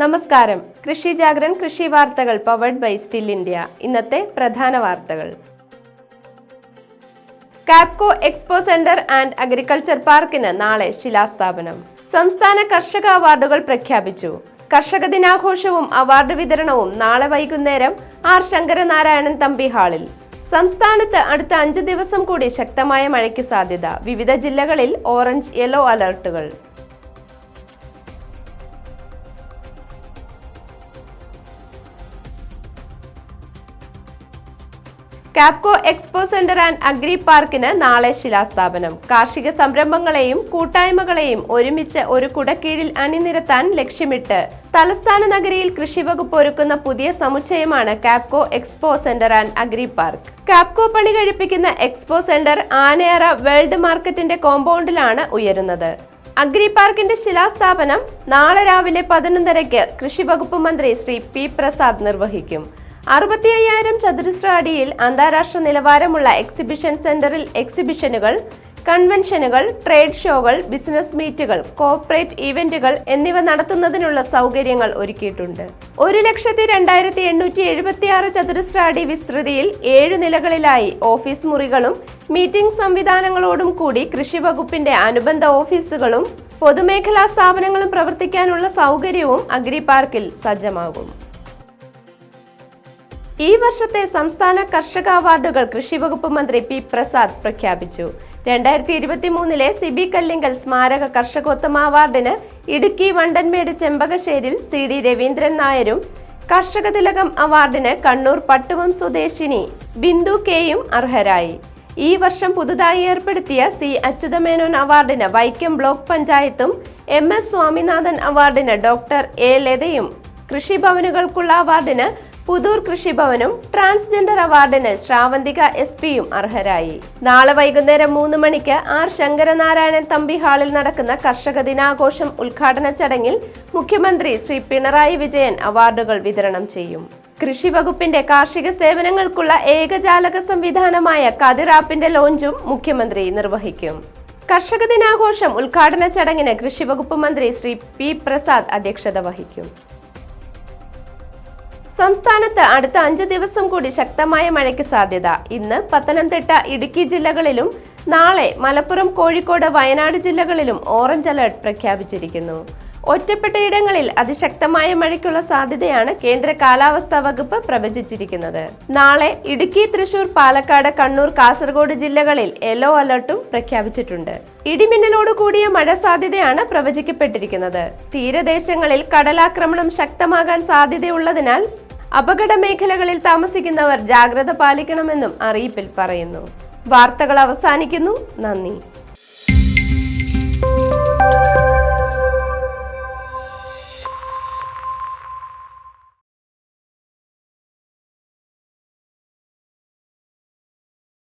നമസ്കാരം. കൃഷി ജാഗ്രൻ കൃഷി വാർത്തകൾ പവർഡ് ബൈ സ്റ്റിൽ ഇന്ത്യ ഇന്നത്തെ പ്രധാന വാർത്തകൾ. Kapco expo centre and agriculture പാർക്കിന് നാളെ ശിലാസ്ഥാപനം. സംസ്ഥാന കർഷക അവാർഡുകൾ പ്രഖ്യാപിച്ചു. കർഷക ദിനാഘോഷവും അവാർഡ് വിതരണവും നാളെ വൈകുന്നേരം ആർ ശങ്കരനാരായണൻ തമ്പി ഹാളിൽ. സംസ്ഥാനത്ത് അടുത്ത അഞ്ച് ദിവസം കൂടി ശക്തമായ മഴയ്ക്ക് സാധ്യത. വിവിധ ജില്ലകളിൽ orange yellow അലർട്ടുകൾ. Kapco expo centre and agri പാർക്കിന് നാളെ ശിലാസ്ഥാപനം. കാർഷിക സംരംഭങ്ങളെയും കൂട്ടായ്മകളെയും ഒരുമിച്ച് ഒരു കുടക്കീഴിൽ അണിനിരത്താൻ ലക്ഷ്യമിട്ട്. തലസ്ഥാന നഗരിയിൽ കൃഷിവകുപ്പ് ഒരുക്കുന്ന പുതിയ സമുച്ചയമാണ് Kapco expo centre and agri park Kapco പണി കഴിപ്പിക്കുന്ന എക്സ്പോ സെന്റർ ആനയറ വേൾഡ് മാർക്കറ്റിന്റെ കോമ്പൗണ്ടിലാണ് ഉയരുന്നത്. അഗ്രി പാർക്കിന്റെ ശിലാസ്ഥാപനം നാളെ രാവിലെ പതിനൊന്നരയ്ക്ക് കൃഷിവകുപ്പ് മന്ത്രി ശ്രീ പി പ്രസാദ് നിർവഹിക്കും. അറുപത്തി അയ്യായിരം ചതുരശ്ര അടിയിൽ അന്താരാഷ്ട്ര നിലവാരമുള്ള എക്സിബിഷൻ സെന്ററിൽ എക്സിബിഷനുകൾ കൺവെൻഷനുകൾ ട്രേഡ് ഷോകൾ ബിസിനസ് മീറ്റുകൾ കോർപ്പറേറ്റ് ഇവന്റുകൾ എന്നിവ നടത്തുന്നതിനുള്ള സൗകര്യങ്ങൾ ഒരുക്കിയിട്ടുണ്ട്. ഒരു ലക്ഷത്തി രണ്ടായിരത്തി എണ്ണൂറ്റി എഴുപത്തി ആറ് ചതുരശ്ര അടി വിസ്തൃതിയിൽ ഏഴ് നിലകളിലായി ഓഫീസ് മുറികളും മീറ്റിംഗ് സംവിധാനങ്ങളോടും കൂടി കൃഷി വകുപ്പിന്റെ അനുബന്ധ ഓഫീസുകളും പൊതുമേഖലാ സ്ഥാപനങ്ങളും പ്രവർത്തിക്കാനുള്ള സൗകര്യവും അഗ്രി പാർക്കിൽ സജ്ജമാകും. ഈ വർഷത്തെ സംസ്ഥാന കർഷക അവാർഡുകൾ കൃഷി വകുപ്പ് മന്ത്രി പി പ്രസാദ് പ്രഖ്യാപിച്ചു. രണ്ടായിരത്തി ഇരുപത്തി മൂന്നിലെ സിബി കല്ലിങ്കൽ സ്മാരക കർഷകോത്തമ അവാർഡിന് ഇടുക്കി വണ്ടൻമേട് ചെമ്പകശ്ശേരിൽ സി ഡി രവീന്ദ്രൻ നായരും കർഷക തിലകം അവാർഡിന് കണ്ണൂർ പട്ടുവം സ്വദേശിനി ബിന്ദു കെയും അർഹരായി. ഈ വർഷം പുതുതായി ഏർപ്പെടുത്തിയ സി അച്യുതമേനോൻ അവാർഡിന് വൈക്കം ബ്ലോക്ക് പഞ്ചായത്തും എം എസ് സ്വാമിനാഥൻ അവാർഡിന് ഡോക്ടർ എ ലതയും കൃഷിഭവനുകൾക്കുള്ള അവാർഡിന് പുതൂർ കൃഷിഭവനും ട്രാൻസ്ജെൻഡർ അവാർഡിന് ശ്രാവന്തിക എസ് പിയും അർഹരായി. നാളെ വൈകുന്നേരം മൂന്ന് മണിക്ക് ആർ ശങ്കരനാരായണൻ തമ്പി ഹാളിൽ നടക്കുന്ന കർഷക ദിനാഘോഷം ഉദ്ഘാടന ചടങ്ങിൽ മുഖ്യമന്ത്രി ശ്രീ പിണറായി വിജയൻ അവാർഡുകൾ വിതരണം ചെയ്യും. കൃഷി വകുപ്പിന്റെ കാർഷിക സേവനങ്ങൾക്കുള്ള ഏകജാലക സംവിധാനമായ കതിർ ആപ്പിന്റെ ലോഞ്ചും മുഖ്യമന്ത്രി നിർവഹിക്കും. കർഷക ദിനാഘോഷം ഉദ്ഘാടന ചടങ്ങിന് കൃഷി വകുപ്പ് മന്ത്രി ശ്രീ പി പ്രസാദ് അധ്യക്ഷത വഹിക്കും. സംസ്ഥാനത്ത് അടുത്ത അഞ്ച് ദിവസം കൂടി ശക്തമായ മഴയ്ക്ക് സാധ്യത. ഇന്ന് പത്തനംതിട്ട ഇടുക്കി ജില്ലകളിലും നാളെ മലപ്പുറം കോഴിക്കോട് വയനാട് ജില്ലകളിലും ഓറഞ്ച് അലർട്ട് പ്രഖ്യാപിച്ചിരിക്കുന്നു. ഒറ്റപ്പെട്ടയിടങ്ങളിൽ അതിശക്തമായ മഴയ്ക്കുള്ള സാധ്യതയാണ് കേന്ദ്ര കാലാവസ്ഥാ വകുപ്പ് പ്രവചിച്ചിരിക്കുന്നത്. നാളെ ഇടുക്കി തൃശൂർ പാലക്കാട് കണ്ണൂർ കാസർഗോഡ് ജില്ലകളിൽ യെല്ലോ അലർട്ടും പ്രഖ്യാപിച്ചിട്ടുണ്ട്. ഇടിമിന്നലോട് കൂടിയ മഴ സാധ്യതയാണ് പ്രവചിക്കപ്പെട്ടിരിക്കുന്നത്. തീരദേശങ്ങളിൽ കടലാക്രമണം ശക്തമാകാൻ സാധ്യതയുള്ളതിനാൽ അപകട മേഖലകളിൽ താമസിക്കുന്നവർ ജാഗ്രത പാലിക്കണമെന്നും അറിയിപ്പിൽ പറയുന്നു. വാർത്തകൾ അവസാനിക്കുന്നു. നന്ദി.